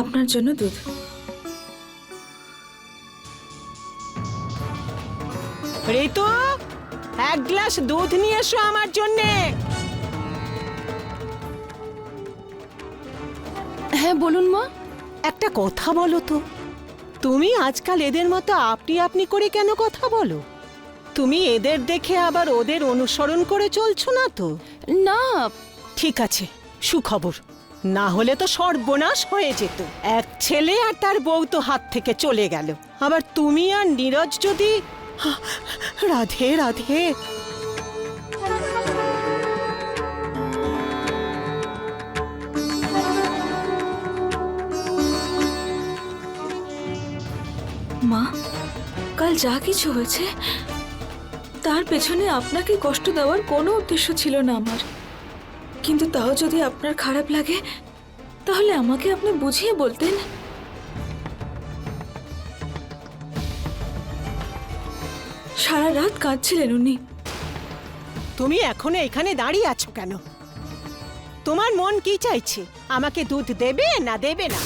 আপনার জন্য দুধ। ঋতু এক গ্লাস দুধ নিয়ে এসো আমার জন্যে। হ্যাঁ বলুন মা। একটা কথা বলো তো। তুমি আজকাল এদের মতো আপনি আপনি করে কেন কথা বলো? তুমি এদের দেখে আবার ওদের অনুসরণ করে চলছো না তো? না। ঠিক আছে সুখবর। না হলে তো সর্বনাশ হয়ে যেত। এক ছেলে আর তার বউ তো হাত থেকে চলে গেল। আবার তুমি আর নীরজ যদি রাধে রাধে। মা, কাল যা কিছু হয়েছে, তার পেছনে আপনাকে কষ্ট দেওয়ার কোনো উদ্দেশ্য ছিল না আমার। কিন্তু তাও যদি আপনার খারাপ লাগে, তাহলে আমাকে আপনি বুঝিয়ে বলতেন। সারা রাত কাঁদছিলেন উনি। তুমি এখনও এখানে দাঁড়িয়ে আছো কেন? তোমার মন কি চাইছে? আমাকে দুধ দেবে না দেবে না?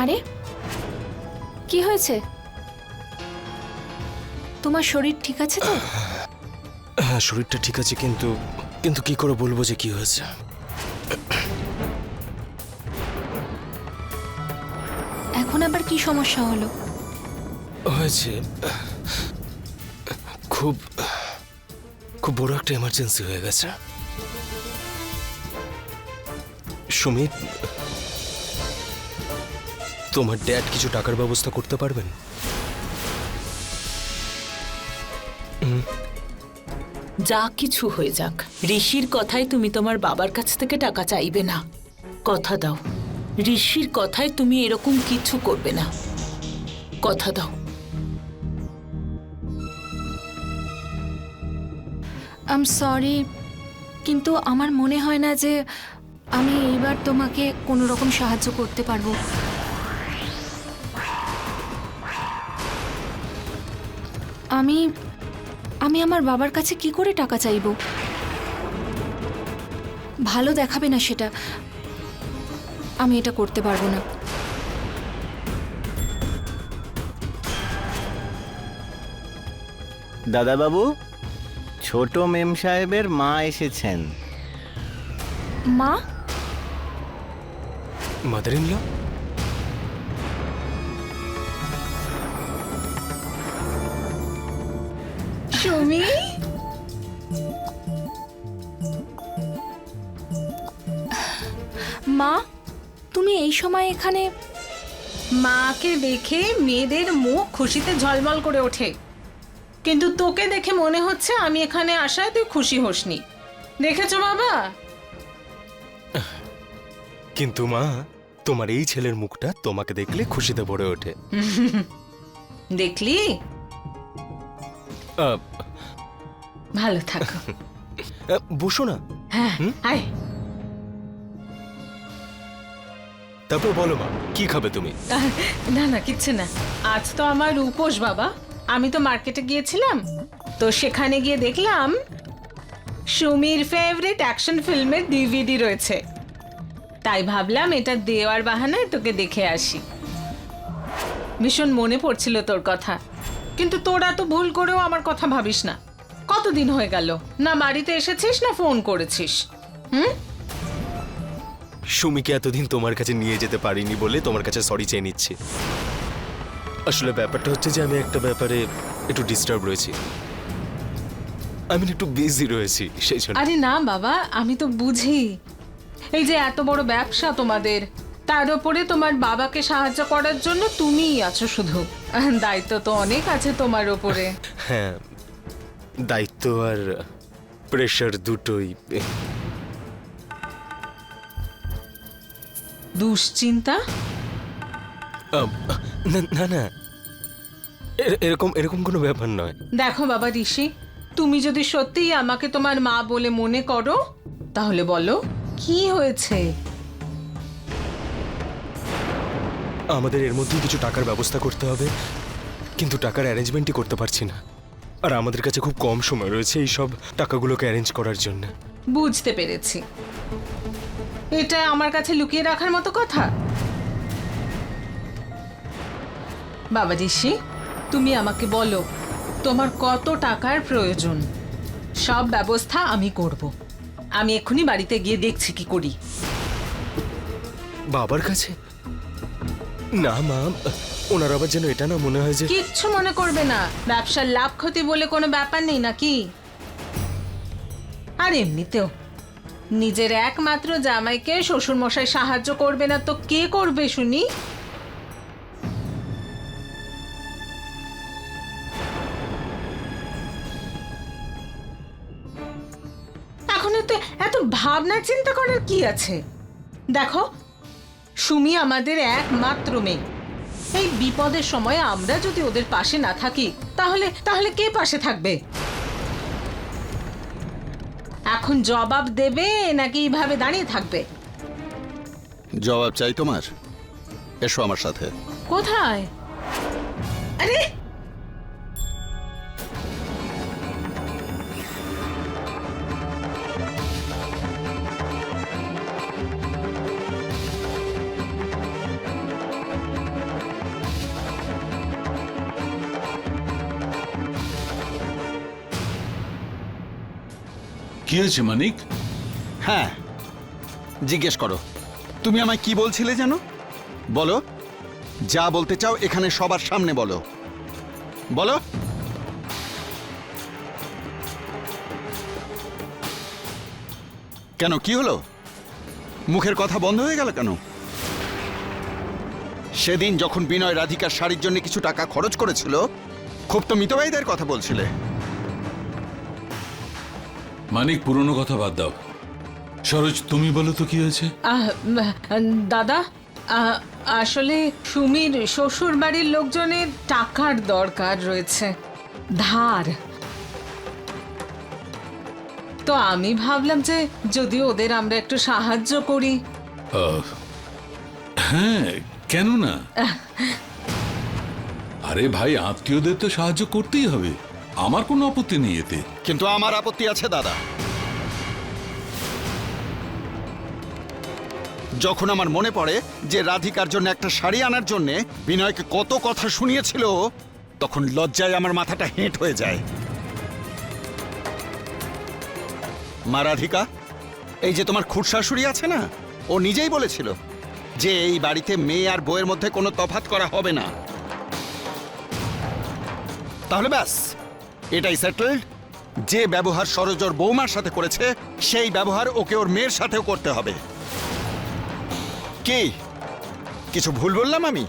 আরে কি হয়েছে? তোমার শরীর ঠিক আছে তো? হ্যাঁ শরীরটা ঠিক আছে কিন্তু কিন্তু কি করে বলব যে কি হয়েছে? এখন আবার কি সমস্যা হলো? হয়েছে খুব খুব বড় একটা এমার্জেন্সি হয়ে গেছে। সুমিত তোমার ড্যাড কিছু টাকার ব্যবস্থা করতে পারবেন? যা কিছু হয়ে যাক। ঋষির কথায় তুমি তোমার বাবার কাছ থেকে টাকা চাইবে না। কথা দাও। ঋষির কথায় তুমি এরকম কিছু করবে না। কথা দাও। আম সরি কিন্তু আমার মনে হয় না যে আমি এইবার তোমাকে কোনো রকম সাহায্য করতে পারব। আমি আমি আমার বাবার কাছে কি করে টাকা চাইব? ভালো দেখাবে না সেটা। আমি এটা করতে পারব না। দাদাবাবু ছোট মেম সাহেবের মা এসেছেন। মা? Mother in law? সুমি মা তুমি এই সময় এখানে? মাকে দেখে মেয়েদের মুখ খুশিতে ঝলমল করে ওঠে। কিন্তু তোকে দেখে মনে হচ্ছে আমি এখানে আসায় তুই খুশি হোসনি। দেখেছ বাবা? কিন্তু মা তোমার এই ছেলের মুখটা তোমাকে দেখলে খুশিতে ভরে ওঠে। দেখলি? আহ, ভালো থাকো। আহ, বসো না। হ্যাঁ আয়। তারপর বলো মা কি খাবে তুমি? আহ, না না কিচ্ছু না। আজ তো আমার উপোস বাবা। আমি তো মার্কেটে গিয়েছিলাম। তো সেখানে গিয়ে দেখলাম সুমির ফেভারিট অ্যাকশন ফিল্মের ডিভিডি রয়েছে। তাই ভাবলাম এটা দেওয়ার বাহানায় তোকে দেখে আসি। ভীষণ মনে পড়ছিল তোর কথা। কিন্তু তোরা তো ভুল করেও আমার কথা ভাবিস না। কতদিন হয়ে গেল? না বাড়িতে এসেছিস না ফোন করেছিস? হুম? সুমিকে এতদিন তোমার কাছে নিয়ে যেতে পারিনি বলে তোমার কাছে সরি চেয়ে নিচ্ছি। আসলে ব্যাপারটা হচ্ছে যে আমি একটা ব্যাপারে একটু ডিস্টার্ব রয়েছি। আমি একটু বিজি রয়েছি সেই জন্য। আরে না বাবা আমি তো বুঝি। এই যে এত বড় ব্যবসা তোমাদের তার উপরে তোমার বাবাকে সাহায্য করার জন্য তুমিই আছো শুধু। দায়িত্ব তো অনেক আছে তোমার ওপরে হ্যাঁ দায়িত্ব আর প্রেশার দুটোই। দুশ্চিন্তা? না না না। এরকম এরকম কোনো ব্যাপার নয়। দেখো বাবা ঋষি তুমি যদি সত্যিই আমাকে তোমার মা বলে মনে করো তাহলে বলো কি হয়েছে? আমাদের এর মধ্যেই কিছু টাকার ব্যবস্থা করতে হবে কিন্তু টাকার অ্যারেঞ্জমেন্টই করতে পারছি না। আর আমাদের কাছে খুব কম সময় রয়েছে এই সব টাকাগুলোকে অ্যারেঞ্জ করার জন্য। বুঝতে পেরেছি। এটা আমার কাছে লুকিয়ে রাখার মতো কথা? বাবা ঋষি তুমি আমাকে বলো তোমার কত টাকার প্রয়োজন? সব ব্যবস্থা আমি করব। আমি এক্ষুনি বাড়িতে গিয়ে দেখছি কি করি। বাবার কাছে? না মা ওনার আবার যেন এটা না মনে হয় যে কিচ্ছু মনে করবে না। ব্যবসার লাভ ক্ষতি বলে কোনো ব্যাপার নেই নাকি? আর এমনিতেও, নিজের একমাত্র জামাইকে শ্বশুর মশাই সাহায্য করবে না তো কে করবে শুনি? এখন এত এত ভাবনা চিন্তা করার কি আছে? দেখো সুমি আমাদের একমাত্র মেয়ে। এই বিপদের সময় আমরা যদি ওদের পাশে না থাকি তাহলে তাহলে কে পাশে থাকবে? এখন জবাব দেবে নাকি এইভাবে দাঁড়িয়ে থাকবে? জবাব চাই তোমার। এসো আমার সাথে। কোথায়? আরে! কি হয়েছে, মানিক? হ্যাঁ জিজ্ঞেস করো। তুমি আমায় কি বলছিলে যেন? বলো। যা বলতে চাও এখানে সবার সামনে বলো। বলো। কেন, কি হলো? মুখের কথা বন্ধ হয়ে গেল কেন? সেদিন যখন বিনয় রাধিকার শাড়ির জন্য কিছু টাকা খরচ করেছিল, খুব তো মিতবাইদের কথা বলছিলে। মানিক পুরনো কথা বাদ দাও। সরোজ তুমি বলো তো কি হয়েছে? আহ, দাদা আসলে সুমির শ্বশুর বাড়ির লোকজনের টাকার দরকার রয়েছে। ধার। তো আমি ভাবলাম যে যদি ওদের আমরা একটু সাহায্য করি। আহ, হ্যাঁ কেন না আরে ভাই আত্মীয়দের তো সাহায্য করতেই হবে। আমার কোনো আপত্তি নেই এতে। কিন্তু আমার আপত্তি আছে, দাদা। যখন আমার মনে পড়ে যে রাধিকার জন্য একটা শাড়ি আনার জন্য বিনয়কে কত কথা শুনিয়েছিল, তখন লজ্জায় আমার মাথাটা হেঁট হয়ে যায়। মা রাধিকা, এই যে তোমার খুড়শাশুড়ি আছে না, ও নিজেই বলেছিল যে এই বাড়িতে মেয়ে আর বউয়ের মধ্যে কোনো তফাৎ করা হবে না। তাহলে ব্যাস। এটাই সেটেলড যে ব্যবহার সরোজর বৌমার সাথে করেছে, সেই ব্যবহার ওকে ওর মেয়ের সাথেও করতে হবে। কি? কিছু ভুল বললাম আমি?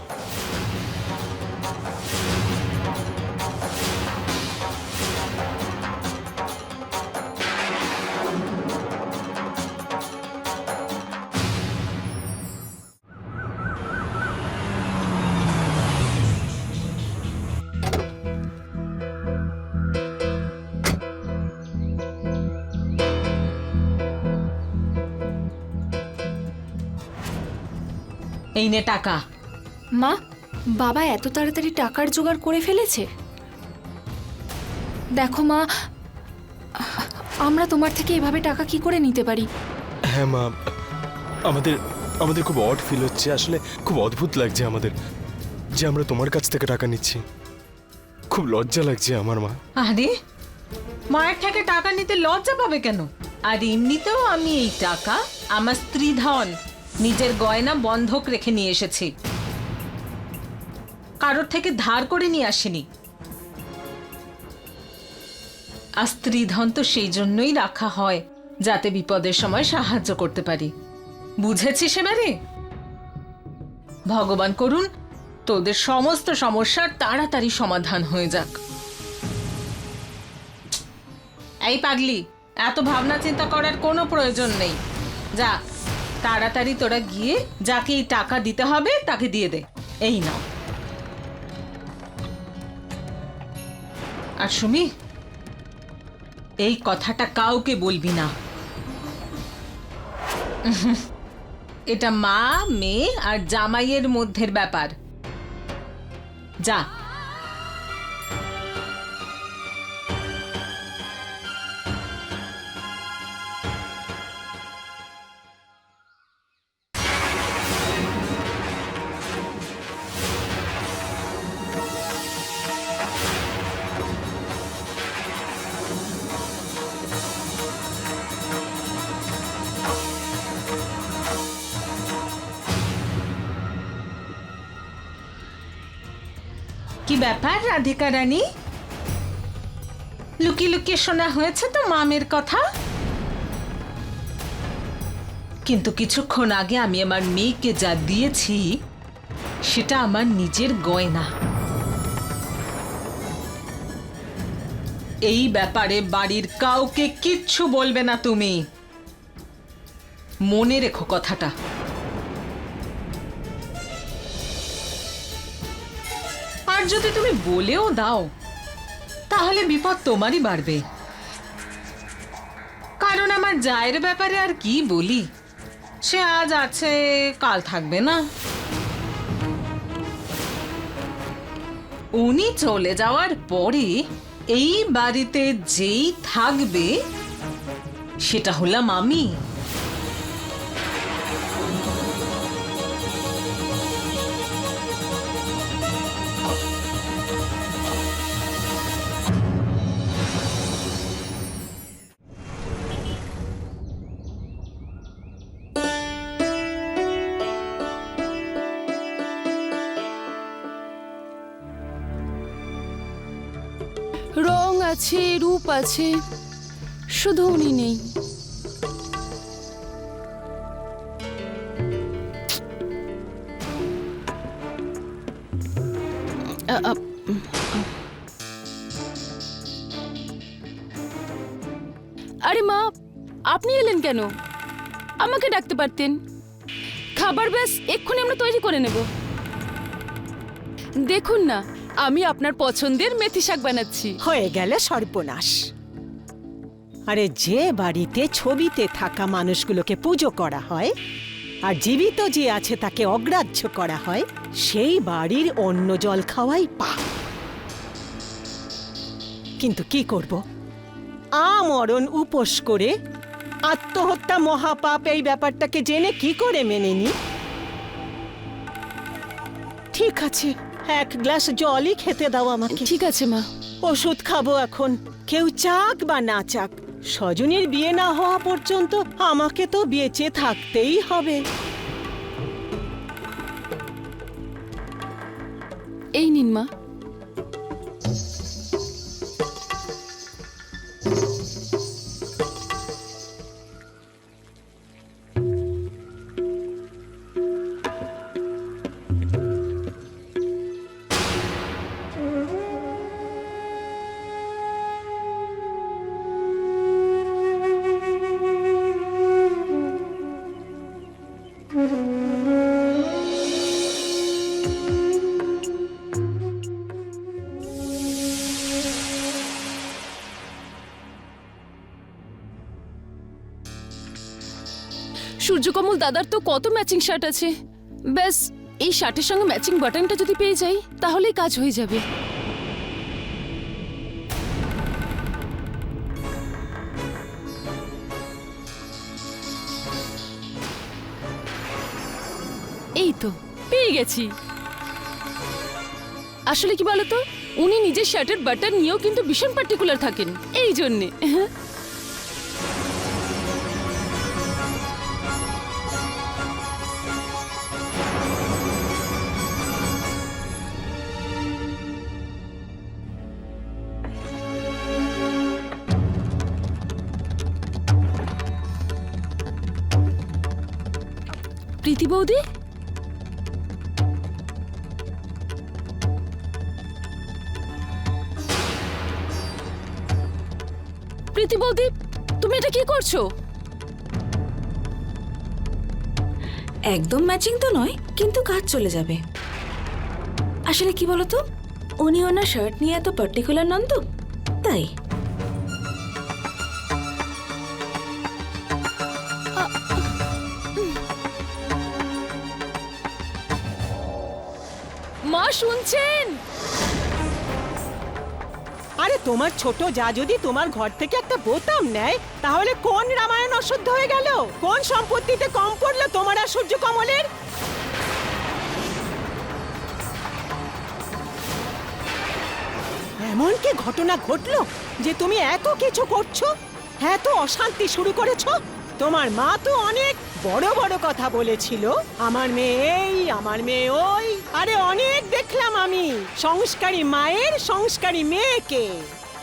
এই নে টাকা। মা বাবা এত তাড়াতাড়ি টাকার জোগাড় করে ফেলেছে? দেখো মা আমরা তোমার থেকে এভাবে টাকা কি করে নিতে পারি? হ্যাঁ মা আমাদের আমাদের খুব অড ফিল হচ্ছে। আসলে খুব অদ্ভুত লাগছে আমাদের যে আমরা তোমার কাছ থেকে টাকা নিচ্ছি। খুব লজ্জা লাগছে আমার মা। আরে মায়ের থেকে টাকা নিতে লজ্জা পাবে কেন? আর এমনিতেও আমি এই টাকা আমার স্ত্রী ধন। নিজের গয়না বন্ধক রেখে নিয়ে এসেছি। কারোর থেকে ধার করে নিয়ে আসেনি। আর স্ত্রী ধন তো সেই জন্যই রাখা হয়, যাতে বিপদের সময় সাহায্য করতে পারি। বুঝেছিস এবারে? ভগবান করুন, তোদের সমস্ত সমস্যার তাড়াতাড়ি সমাধান হয়ে যাক। এই পাগলি, এত ভাবনা চিন্তা করার কোনো প্রয়োজন নেই। যা। তাড়াতাড়ি তোরা গিয়ে যাকে এই টাকা দিতে হবে তাকে দিয়ে দে। এই নাও। আর সুমি, এই কথাটা কাউকে বলবি না। এটা মা, মেয়ে আর জামাইয়ের মধ্যের ব্যাপার। যা। কি ব্যাপার, রাধিকা রানী? লুকিয়ে লুকিয়ে শোনা হয়েছে তো মামের কথা? কিন্তু কিছুক্ষণ আগে আমি আমার মেয়েকে যা দিয়েছি, সেটা আমার নিজের গয়না। এই ব্যাপারে বাড়ির কাউকে কিচ্ছু বলবে না তুমি। মনে রেখো কথাটা। যদি তুমি বলেও দাও, তাহলে বিপদ তোমারই বাড়বে। কারণ আমার জায়ের ব্যাপারে আর কি বলি? সে আজ আছে, কাল থাকবে না। উনি চলে যাওয়ার পরে এই বাড়িতে যেই থাকবে, সেটা হলাম আমি। আছে, রূপ আছে, শুধু উনি নেই। আরে মা, আপনি এলেন কেন? আমাকে ডাকতে পারতেন। খাবার ব্যাস, এক্ষুনি আমরা তৈরি করে নেব। দেখুন না আমি আপনার পছন্দের মেথি শাক বানাচ্ছি। হয়ে গেল সর্বনাশ। আরে যে বাড়িতে ছবিতে থাকা মানুষগুলোকে পুজো করা হয়, আর জীবিত যে আছে তাকে অগ্রাহ্য করা হয়, সেই বাড়ির অন্য জল খাওয়াই পা। কিন্তু কি করব? আমরণ উপোস করে আত্মহত্যা মহাপাপ এই ব্যাপারটাকে জেনে কি করে মেনে নি? ঠিক আছে। এক গ্লাস জলই খেতে দাও আমাকে। ঠিক আছে মা। ওষুধ খাব এখন। কেউ চাক বা না চাক স্বজনের বিয়ে না হওয়া পর্যন্ত আমাকে তো বেঁচে থাকতেই হবে। এই নিন মা। দাদার তো কত ম্যাচিং শার্ট আছে। ব্যাস, এই শার্টের সঙ্গে ম্যাচিং বাটনটা যদি পেয়ে যাই, তাহলেই কাজ হয়ে যাবে। এই তো, পেয়ে গেছি। আসলে কি বলতো? উনি নিজের শার্টের বাটন নিয়েও কিন্তু ভীষণ পার্টিকুলার থাকেন, এই জন্যে। প্রীতি বৌদি? প্রীতি বৌদি, তুমি এটা কি করছ? একদম ম্যাচিং তো নয়, কিন্তু কাজ চলে যাবে। আসলে কি বলতো? উনি ওনার শার্ট নিয়ে এত পার্টিকুলার নন তো? শুনছেন? আরে তোমার ছোট যা যদি তোমার ঘর থেকে একটা বোতাম নেয়, তাহলে কোন রামায়ণ অশুদ্ধ হয়ে গেল? কোন সম্পত্তিতে কম পড়ল তোমার আর সূর্য কমলের? এমন কি ঘটনা ঘটলো যে তুমি এত কিছু করছ? এত অশান্তি শুরু করেছ? তোমার মা তো অনেক বড় বড় কথা বলেছিল। আমার মেয়ে এই আমার মেয়ে ওই। আরে অনেক দেখলাম আমি। সংস্কারী মায়ের সংস্কারী মেয়েকে।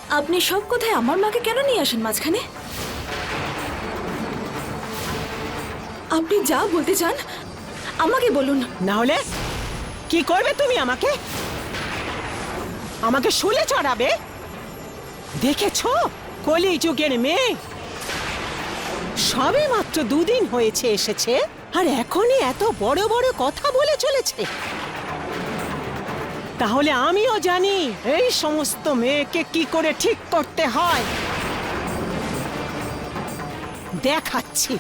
আপনি সব কথায় আমার মাকে কেন নিয়ে আসেন মাঝখানে? আপনি যা বলতে চান আমাকে বলুন। না হলে কি করবে তুমি আমাকে? আমাকে শুলে চড়াবে? দেখেছ? কলি যুগের মেয়ে। সবে মাত্র দুদিন হয়েছে এসেছে, আর এখনই এত বড় বড় কথা বলে চলেছে। তাহলে আমিও জানি এই সমস্ত মেয়েকে কি করে ঠিক করতে হয়। দেখাচ্ছি,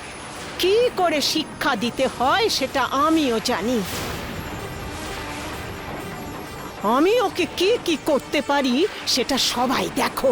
কি করে শিক্ষা দিতে হয় সেটা আমিও জানি। আমি ওকে কি কি করতে পারি সেটা সবাই দেখো।